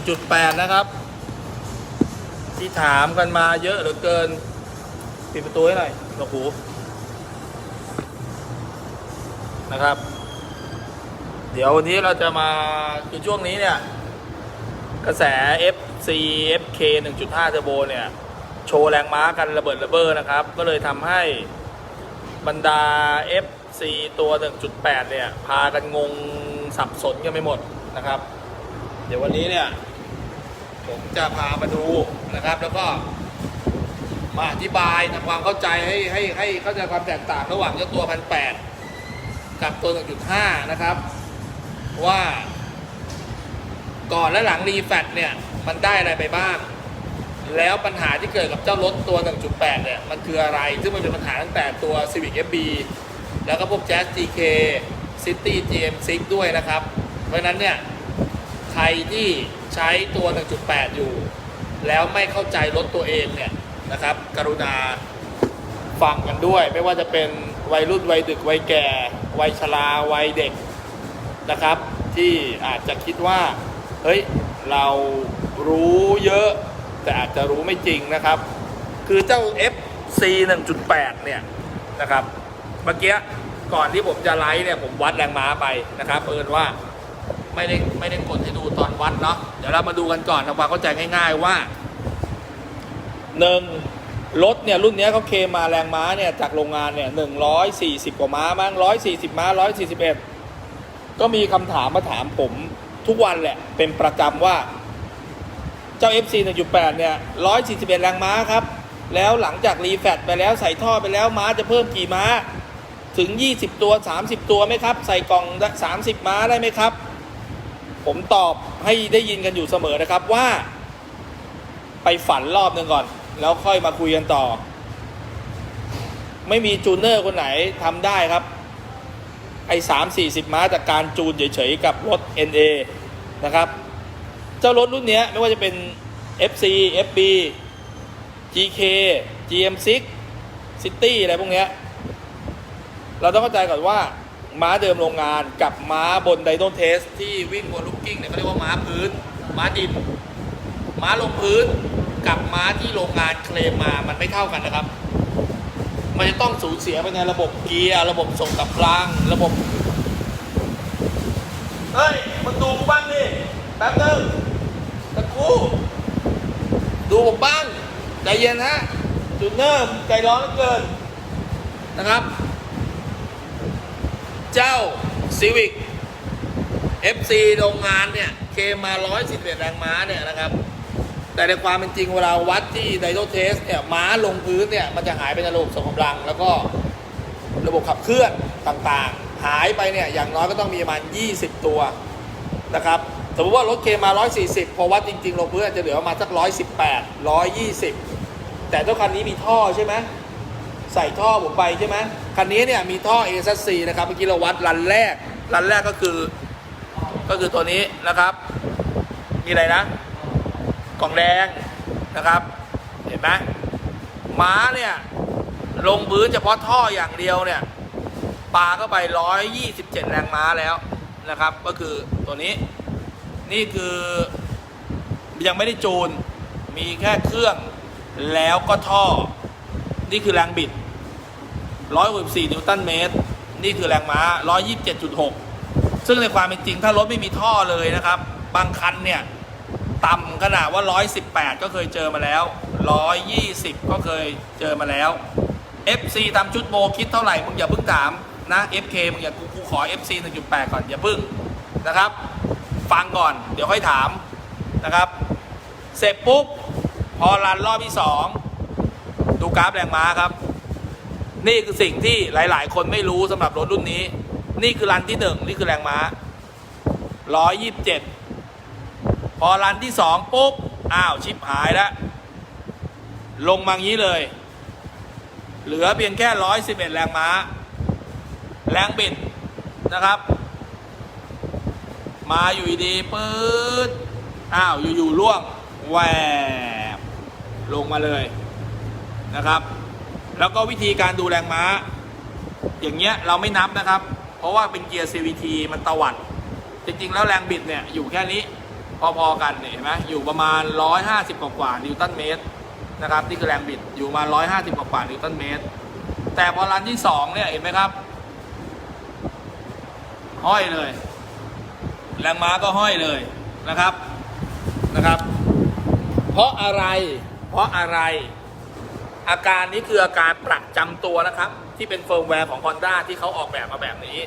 1.8 นะครับ ที่ถามกันมาเยอะเหลือเกิน ปิดประตูให้หน่อยหนวกหูนะครับ เดี๋ยววันนี้เราจะมาคือช่วงนี้เนี่ย กระแส FC FK 1.5 Turbo เนี่ย โชว์แรงม้ากันระเบิดระเบ้อนะครับ ก็เลยทำให้บรรดา FC ตัว 1.8 เนี่ย พากันงงสับสนกันไปหมดนะครับ ดี๋ยววันนี้เนี่ย ผมจะพามาดูนะครับ แล้วก็มาอธิบายทำความเข้าใจให้ให้ให้เข้าใจความแตกต่างระหว่างเจ้าตัว1,800กับตัว 1.5 นะครับ ว่าก่อนและหลังรีแฟตเนี่ย มันได้อะไรไปบ้าง แล้วปัญหาที่เกิดกับเจ้ารถตัว 1.8 เนี่ย มันคืออะไร ซึ่งมันเป็นปัญหาตั้งแต่ตัว Civic FB แล้วก็พวก Jazz GK City GM6 ด้วยนะครับ เพราะนั้นเนี่ย ใครที่ใช้ตัว 1.8 อยู่ แล้วไม่เข้าใจรถตัวเองเนี่ยนะครับ กรุณาฟังกันด้วย ไม่ว่าจะเป็นวัยรุ่นวัยดึกวัยแก่ วัยชราวัยเด็กนะครับ ที่อาจจะคิดว่า เฮ้ย เรารู้เยอะ แต่อาจจะรู้ไม่จริงนะครับ คือเจ้า FC 1.8 เนี่ยนะครับ เมื่อกี้ก่อนที่ผมจะไลฟ์เนี่ยผมวัดแรงม้าไปนะครับเอิญว่า ไม่ได้ไม่ได้กดให้ดูตอนวัดเนาะเดี๋ยวเรามาดูกันก่อนทำความเข้าใจง่าย ๆว่าหนึ่งรถเนี่ยรุ่นนี้เขาเคลมมาแรงม้าเนี่ยจากโรงงานเนี่ยหนึ่งร้อยสี่สิบกว่าม้ามั้งร้อยสี่สิบม้าร้อยสี่สิบเอ็ดก็มีคำถามมาถามผมทุกวันแหละเป็นประจำว่าเจ้า FC 1.8เนี่ย141แรงม้าครับ แล้วหลังจากรีแฟตไปแล้วใส่ท่อไปแล้วม้าจะเพิ่มกี่ม้า ถึง20ตัว30ตัวไหมครับ ใส่กล่อง30ม้าได้ไหมครับ ผมตอบให้ได้ยินกันอยู่เสมอนะครับว่า ไปฝันรอบหนึ่งก่อน แล้วค่อยมาคุยกันต่อ ไม่มีจูเนอร์คนไหนทำได้ครับ ไอ้สามสี่สิบม้าจากการจูนเฉยๆ กับรถ NA นะครับ เจ้ารถรุ่นเนี้ยไม่ว่าจะเป็น FC FB GK GM6 City อะไรพวกเนี้ยเราต้องเข้าใจก่อนว่า ม้าเดิมโรงงานกับม้าบนไดโนเทส ที่วิ่งบนลูกกิ้งเนี่ยเขาเรียกว่าม้าพื้น ม้าดิน ม้าลงพื้น กับม้าที่โรงงานเคลมมามันไม่เท่ากันนะครับ มันจะต้องสูญเสียไปในระบบเกียร์ระบบส่งกำลังระบบเฮ้ยมันดูกูบ้างดิแป๊บนึงตะคูดูผมบ้างใจเย็นฮะจุดเนิ่มใจร้อนเหลือเกินนะครับ เจ้า Civic FC โรงงานเนี่ยเคมา111แรงม้าเนี่ยนะครับ แต่ในความเป็นจริงเวลาวัดที่ไดโนเทสเนี่ยม้าลงพื้นเนี่ยมันจะหายไปในระบบส่งกำลัง แล้วก็ระบบขับเคลื่อนต่างๆ หายไปเนี่ยอย่างน้อยก็ต้องมีประมาณ 20 ตัวนะครับสมมติว่ารถเคมา 140 พอวัดจริงๆลงพื้นอาจจะเหลือประมาณสัก 118 120 แต่ตัวคันนี้มีท่อใช่ไหม ใส่ท่อผมไปใช่ไหมคันนี้เนี่ยมีท่อ a อ c นะครับเมื่อกี้เราวัดรันแรก รันแรกก็คือ ก็คือตัวนี้นะครับ มีอะไรนะ กล่องแดงนะครับ เห็นไหมม้าเนี่ยลงพื้นเฉพาะท่ออย่างเดียวเนี่ยปาเข้าไป 127 แรงม้าแล้วนะครับ ก็คือตัวนี้นี่คือยังไม่ได้จูน มีแค่เครื่องแล้วก็ท่อ นี่คือแรงบิด 164 นิวตันเมตร นี่คือแรงม้า 127.6 ซึ่งในความเป็นจริงถ้ารถไม่มีท่อเลยนะครับ บางคันเนี่ย ต่ำขนาดว่า 118 ก็เคยเจอมาแล้ว 120 ก็เคยเจอมาแล้ว FC ทำชุดโมคิดเท่าไหร่ มึงอย่าเพิ่งถามนะ FK มึงอย่ากูกูขอ FC 1.8 ก่อนอย่าเพิ่งนะครับ ฟังก่อนเดี๋ยวค่อยถามนะครับ เสร็จปุ๊บ พอรันรอบที่ 2 ดูกราฟแรงม้าครับ นี่คือสิ่งที่หลาย ๆ คนไม่รู้สำหรับรถรุ่นนี้ นี่คือรันที่1นี่คือแรงม้า127พอรันที่2ปุ๊บ อ้าว ชิปหายแล้ว ลงมางี้เลย เหลือเพียงแค่111แรงม้า แรงบิดนะครับ มาอยู่ดีปื๊ดอ้าว อยู่ๆล่วงแหวบลงมาเลยนะครับ แล้วก็วิธีการดูแรงม้า อย่างเงี้ยเราไม่นับนะครับ เพราะว่าเป็นเกียร์ CVT มันตวัด จริงๆ แล้วแรงบิดเนี่ยอยู่แค่นี้พอๆกันเห็นไหมอยู่ประมาณ 150 กว่านิวตันเมตรนะครับนี่คือแรงบิดอยู่มา 150 กว่านิวตันเมตร แต่พอรันที่ 2 เนี่ยเห็นไหมครับ ห้อยเลย แรงม้าก็ห้อยเลยนะครับนะครับ เพราะอะไรเพราะอะไร อาการนี้คืออาการประจำตัวนะครับ ที่เป็นเฟิร์มแวร์ของ Honda ที่เขาออกแบบมาแบบนี้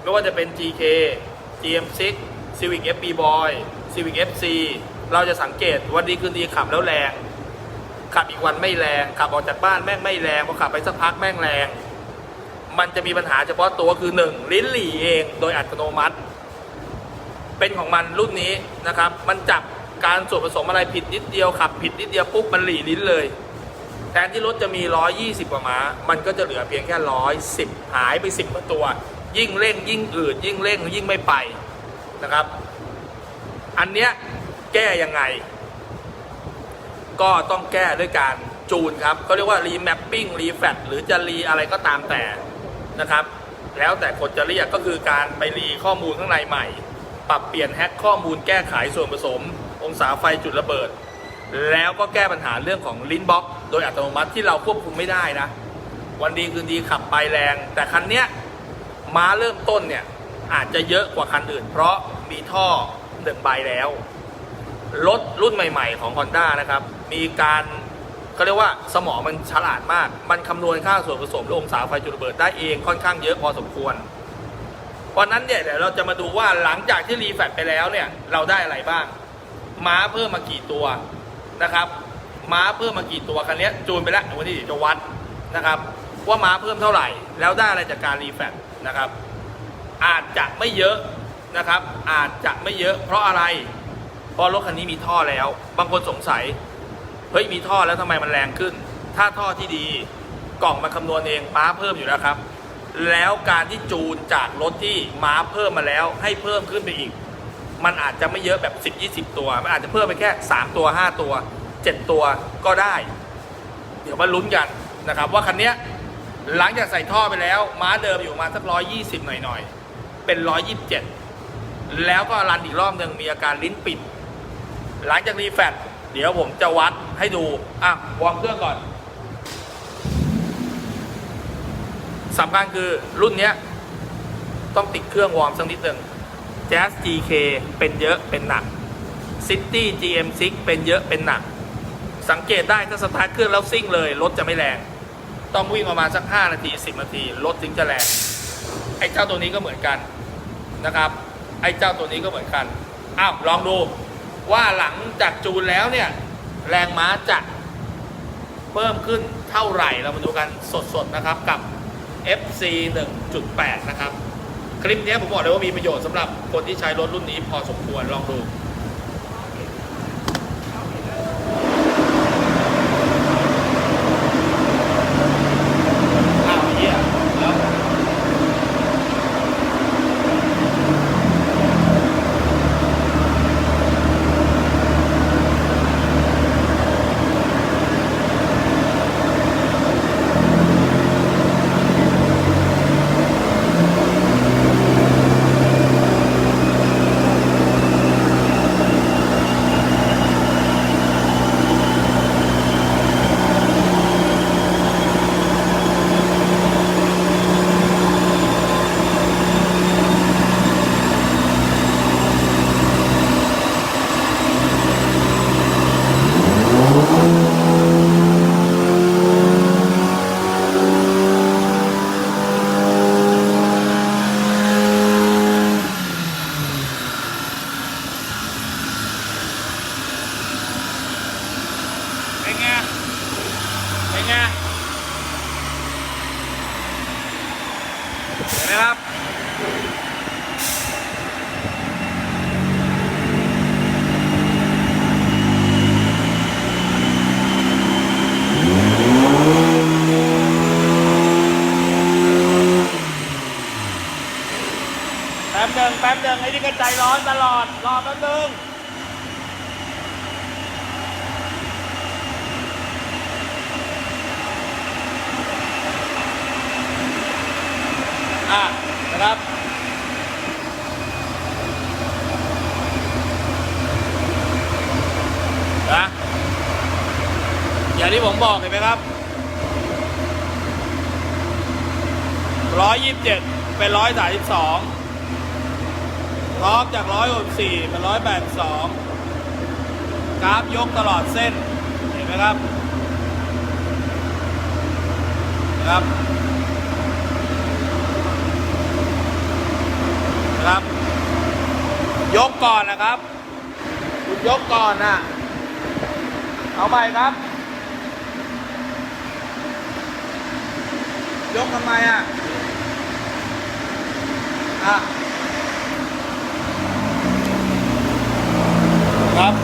ไม่ว่าจะเป็น GK GM6 Civic FB Boy Civic FC เราจะสังเกตวันดีคืนดีขับแล้วแรง ขับอีกวันไม่แรง ขับออกจากบ้านแม่งไม่แรงพอขับไปสักพักแม่งแรง มันจะมีปัญหาเฉพาะตัวคือ 1 ลิ้นหลี่เองโดยอัตโนมัติ เป็นของมันรุ่นนี้นะครับ มันจับการส่วนผสมอะไรผิดนิดเดียวขับผิดนิดเดียวปุ๊บมันหลีลิ้นเลย ทนที่รถจะมี 120 กว่าม้า มันก็จะเหลือเพียงแค่ 110 หายไป 10กว่าตัว ยิ่งเร่งยิ่งอืดยิ่งเร่งยิ่งไม่ไปนะครับ อันเนี้ยแก้ยังไง ก็ต้องแก้ด้วยการจูนครับเขาเรียกว่ารีแมปปิ้งรีแฟลหรือจะรีอะไรก็ตามแต่นะครับ แล้วแต่คนจะเรียกก็คือการไปรีข้อมูลข้างในใหม่ ปรับเปลี่ยนแฮกข้อมูลแก้ไขส่วนผสม องศาไฟจุดระเบิด แล้วก็แก้ปัญหาเรื่องของลิ้นบล็อก โดยอัตโนมัติที่เราควบคุมไม่ได้นะ วันดีคืนดีขับไปแรง แต่คันเนี้ยม้าเริ่มต้นเนี่ยอาจจะเยอะกว่าคันอื่น เพราะมีท่อหนึ่งใบแล้วรถรุ่นใหม่ ๆ ของ Honda นะครับ มีการเขาเรียกว่าสมองมันฉลาดมาก มันคำนวณค่าส่วนผสมและองศาไฟจุดระเบิดได้เองค่อนข้างเยอะพอสมควร เพราะนั้นเนี่ยเดี๋ยวเราจะมาดูว่าหลังจากที่รีแฟตไปแล้วเนี่ย เราได้อะไรบ้าง ม้าเพิ่มมากี่ตัวนะครับ ม้าเพิ่มมากี่ตัวคันนี้จูนไปแล้ววันนี้จะวัดนะครับว่าม้าเพิ่มเท่าไหร่ แล้วได้อะไรจากการรีแฟตนะครับ อาจจะไม่เยอะนะครับ อาจจะไม่เยอะ เพราะอะไร เพราะรถคันนี้มีท่อแล้ว บางคนสงสัยเฮ้ยมีท่อแล้วทำไมมันแรงขึ้น ถ้าท่อที่ดีกล่องมันคำนวณเองม้าเพิ่มอยู่แล้วครับ แล้วการที่จูนจากรถที่ม้าเพิ่มมาแล้ว ให้เพิ่มขึ้นไปอีก มันอาจจะไม่เยอะแบบ 10 20 ตัว มันอาจจะเพิ่มไปแค่ 3 ตัว 5 ตัว 7 ตัวก็ได้ เดี๋ยวมาลุ้นกันนะครับ ว่าคันนี้หลังจากใส่ท่อไปแล้ว ม้าเดิมอยู่มาสักร้อยยี่สิบหน่อยๆ เป็นร้อยยี่สิบเจ็ดแล้วก็รันอีกรอบหนึ่งมีอาการลิ้นปิด หลังจากรีแฟตเดี๋ยวผมจะวัดให้ดู อะวอร์มเครื่องก่อนสำคัญคือรุ่นนี้ต้องติดเครื่องวอร์มสักนิดหนึ่ง Jazz GK เป็นเยอะเป็นหนัก City GM6 เป็นเยอะเป็นหนัก สังเกตได้ถ้าสตาร์ทเครื่องแล้วซิ่งเลยรถจะไม่แรง ต้องวิ่งประมาณสัก 5 นาที 10 นาทีรถถึงจะแรง ไอ้เจ้าตัวนี้ก็เหมือนกันนะครับ ไอ้เจ้าตัวนี้ก็เหมือนกัน อ้าวลองดูว่าหลังจากจูนแล้วเนี่ย แรงม้าจะเพิ่มขึ้นเท่าไหร่เรามาดูกันสดๆนะครับกับ FC 1.8 นะครับ คลิปนี้ผมบอกเลยว่ามีประโยชน์สำหรับคนที่ใช้รถรุ่นนี้พอสมควรลองดู 127 เป็น 132ท็อปจาก 164 เป็น 182 กราฟยกตลอดเส้น เห็นไหมครับครับครับ ยกก่อนนะครับ คุณยกก่อนนะเอาไปครับ ยกทำไมอะ ครับ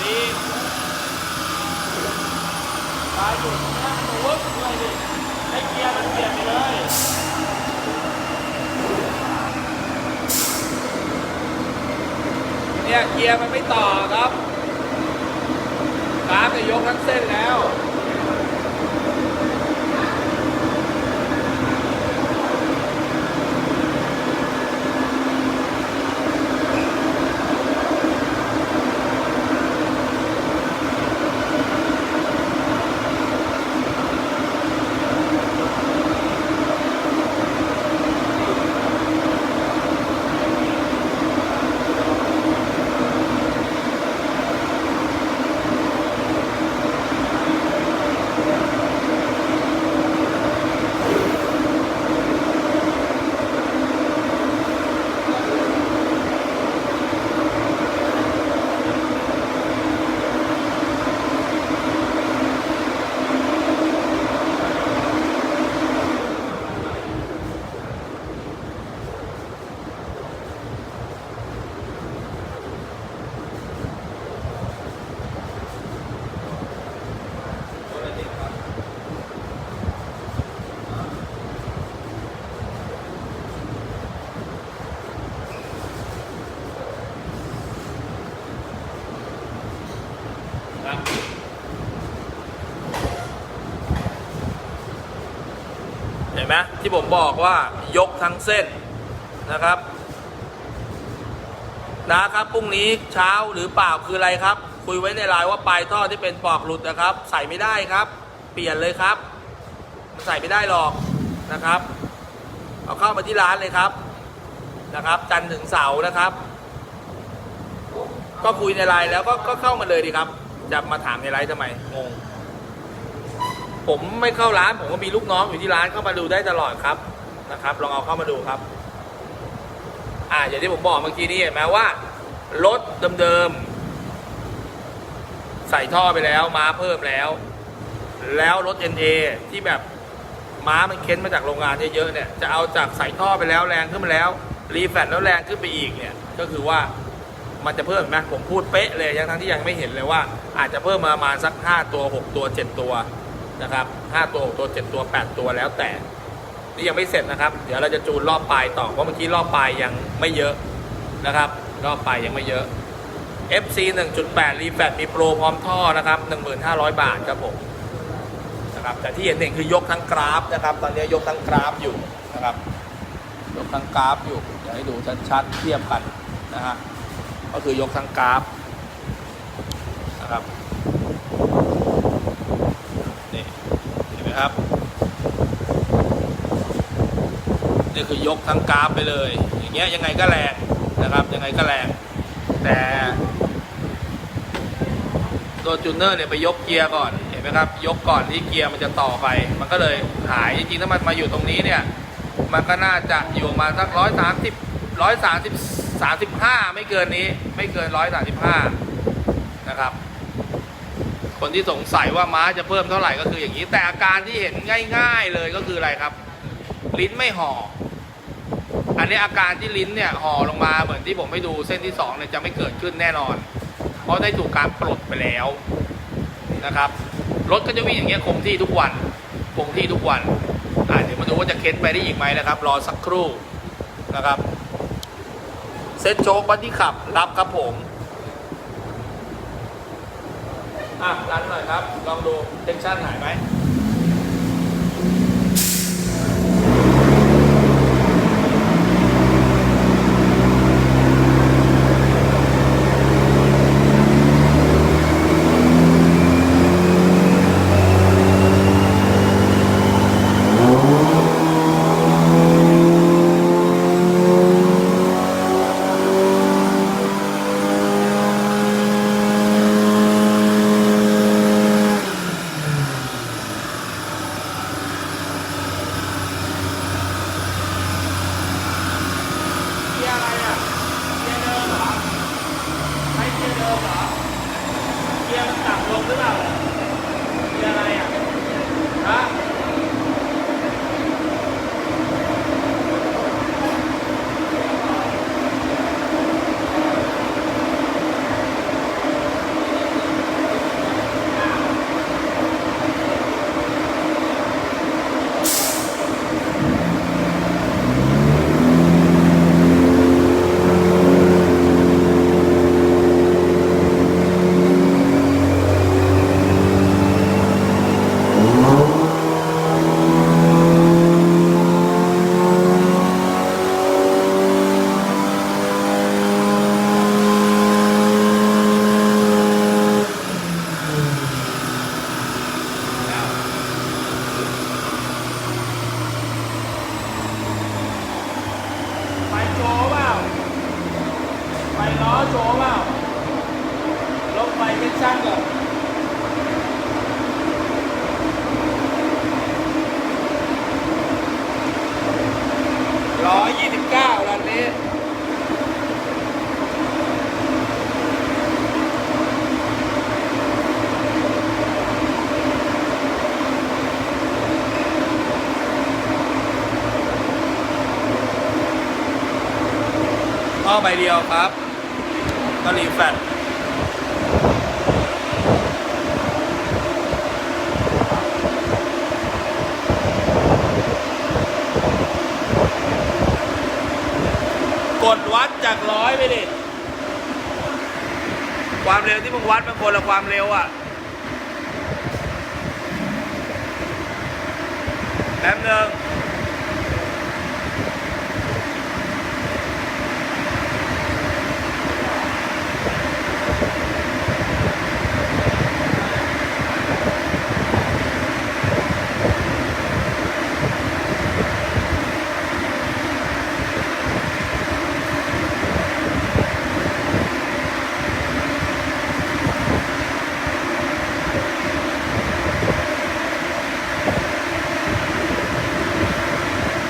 ดีปลายหยุดนั่งหนูวึบเลยดิให้ เนี่ยเลยเนี่ยเกียร์มันไม่ต่อครับกราฟจะยกทั้งเส้นแล้ว ไหมที่ผมบอกว่ายกทั้งเส้นนะครับ นะครับพรุ่งนี้เช้าหรือเปล่าคืออะไรครับ คุยไว้ในไลน์ว่าปลายท่อที่เป็นปลอกหลุดนะครับ ใส่ไม่ได้ครับ เปลี่ยนเลยครับใส่ไม่ได้หรอกนะครับ เอาเข้ามาที่ร้านเลยครับนะครับ จันถึงเสาร์นะครับ ก็คุยในไลน์แล้วก็ก็เข้ามาเลยดีครับ จะมาถามในไลน์ทำไมงง ผมไม่เข้าร้าน ผมก็มีลูกน้องอยู่ที่ร้านเข้ามาดูได้ตลอดครับนะครับ ลองเอาเข้ามาดูครับ อ่าอย่างที่ผมบอกเมื่อกี้นี้เห็นไหมว่ารถเดิมๆใส่ท่อไปแล้วม้าเพิ่มแล้ว แล้วรถ NA ที่แบบม้ามันเค้นมาจากโรงงานเยอะๆเนี่ยจะเอาจากใส่ท่อไปแล้วแรงขึ้นมาแล้ว รีแฟตแล้วแรงขึ้นไปอีกเนี่ยก็คือว่ามันจะเพิ่มไหมผมพูดเป๊ะเลยทั้งที่ยังไม่เห็นเลยว่า อาจจะเพิ่มมาประมาณสัก 5 ตัว 6 ตัว 7 ตัว นะครับ5ตัว6ตัว7ตัว8ตัวแล้วแต่นี่ยังไม่เสร็จนะครับ เดี๋ยวเราจะจูนรอบปลายต่อเพราะเมื่อกี้รอบปลายยังไม่เยอะนะครับ รอบปลายยังไม่เยอะ FC 1.8รีแฟตมีโปรพร้อมท่อนะครับ 1,500 บาทครับผมนะครับแต่ที่เห็นเองคือยกทั้งกราฟนะครับ ตอนนี้ยกทั้งกราฟอยู่นะครับ ยกทั้งกราฟอยู่เดี๋ยวให้ดูชัดๆเทียบกันนะฮะก็คือยกทั้งกราฟนะครับนี่เห็นไหมครับ นี่คือยกทั้งกราฟไปเลย อย่างเงี้ยยังไงก็แรงนะครับ ยังไงก็แรง แต่ตัวจูเนอร์เนี่ยไปยกเกียร์ก่อนเห็นไหมครับ ยกก่อนที่เกียร์มันจะต่อไป มันก็เลยหายจริงๆถ้ามันมาอยู่ตรงนี้เนี่ยมันก็น่าจะอยู่มาสักร้อยสามสิบร้อยสามสิบสามสิบห้าไม่เกินนี้ ไม่เกินร้อยสามสิบห้านะครับ คนที่สงสัยว่าม้าจะเพิ่มเท่าไหร่ก็คืออย่างนี้ แต่อาการที่เห็นง่าย ๆเลยก็คืออะไรครับ ลิ้นไม่ห่อ อันนี้อาการที่ลิ้นเนี่ยห่อลงมาเหมือนที่ผมให้ดูเส้นที่สองเนี่ยจะไม่เกิดขึ้นแน่นอน เพราะได้ถูกการปลดไปแล้วนะครับรถก็จะวิ่งอย่างเงี้ยคงที่ทุกวันคงที่ทุกวันอ่าเดี๋ยวมาดูว่าจะเค้นไปได้อีกไหมนะครับ รอสักครู่นะครับ เซ็ตโจ๊กบัดดี้ขับรับครับผมอะรันหน่อยครับ ลองดูเทคชั่นหายไหม โชว์เปล่าลงไฟเป็นช่างก่อนร้อยยี่สิบเก้ารันนี้ท่อใบเดียวครับก็รีแฟตก ดวัดจากร้อยไปดิ ความเร็วที่มึงวัดมันคนละความเร็วอะแป๊บนึง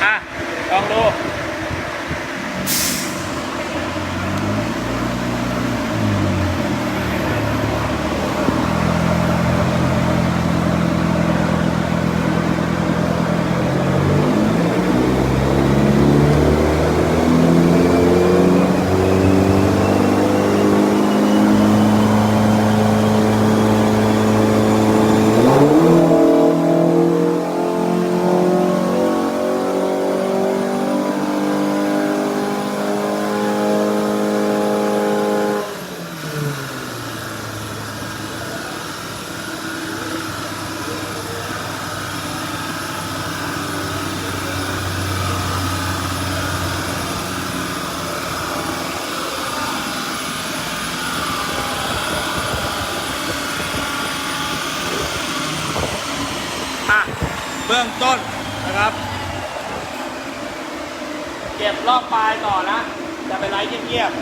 อะ ลองดู อะ เบื้องต้นนะครับ เก็บรอบปลายต่อนะ จะเป็นไรเงียบๆ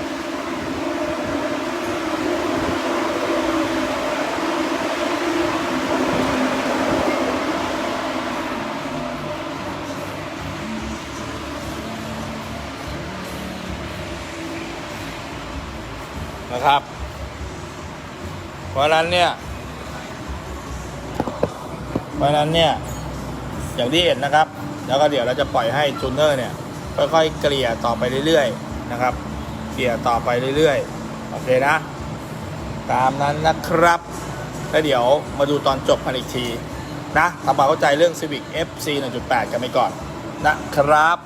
นะครับ เพราะนั้นเนี่ย เพราะนั้นเนี่ย อย่างที่เห็นนะครับ แล้วก็เดี๋ยวเราจะปล่อยให้จูเนอร์เนี่ยค่อยๆเกลี่ยต่อไปเรื่อยๆนะครับ เกลี่ยต่อไปเรื่อยๆโอเคนะ ตามนั้นนะครับแล้วเดี๋ยวมาดูตอนจบกันอีกทีนะทำความเข้าใจเรื่อง Civic FC 1.8 กันไปก่อนนะครับ